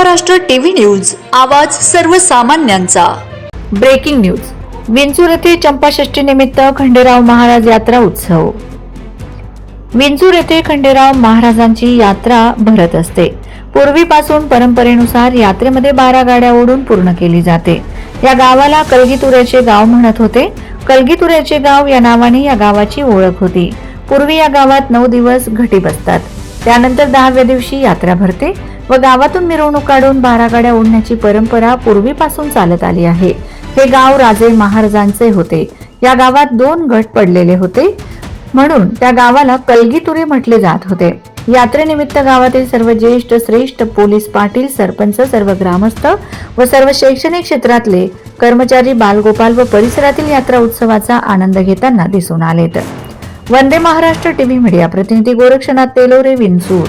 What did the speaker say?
Maharashtra TV news आवाज सर्वसामान्यांचा. Breaking news. Vinchur येथे चंपाषष्ठी निमित्त खंडेराव महाराज यात्रा उत्सव. विंचूर येथे खंडेराव महाराजांची यात्रा भरत असते. पूर्वीपासून परंपरेनुसार यात्रेमध्ये बारा गाड्या ओढून पूर्ण केली जाते. या गावाला कलगीतुऱ्याचे गाव म्हणत होते. कलगीतुऱ्याचे गाव या नावाने या गावाची ओळख होती. पूर्वी या गावात नऊ दिवस घटी बसतात. त्यानंतर दहाव्या दिवशी यात्रा भरते. व गावातून मिरवणूक काढून बारा गाड्या ओढण्याची परंपरा पूर्वीपासून चालत आली आहे. हे गाव राजे महाराजांचे होते. या गावात दोन गट पडलेले होते. म्हणून त्या गावाला कलगीतुरे म्हटले जात होते. यात्रेनिमित्त गावातील सर्व ज्येष्ठ श्रेष्ठ पोलीस पाटील सरपंच सर्व ग्रामस्थ व सर्व शैक्षणिक क्षेत्रातले कर्मचारी बालगोपाल व परिसरातील यात्रा उत्सवाचा आनंद घेताना दिसून आलेत. वंदे महाराष्ट्र टीव्ही मीडिया प्रतिनिधी गोरक्षनाथ तेलोरे विंचूर.